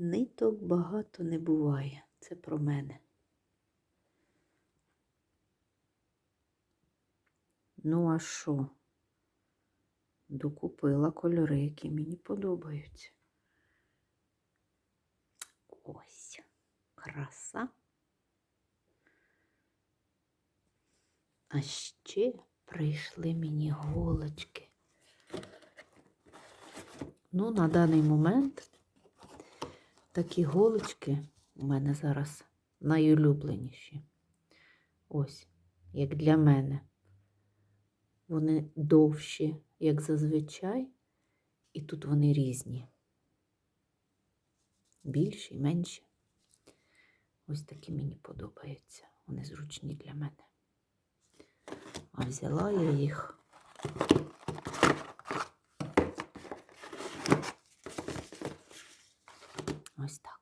Ниток багато не буває. Це про мене. Ну, а що? Докупила кольори, які мені подобаються. Ось, краса. А ще прийшли мені голочки. Ну, на даний момент такі голочки у мене зараз найулюбленіші. Ось, як для мене. Вони довші, як зазвичай, і тут вони різні. Більші, менші. Ось такі мені подобаються. Вони зручні для мене. А взяла я їх. Ось так.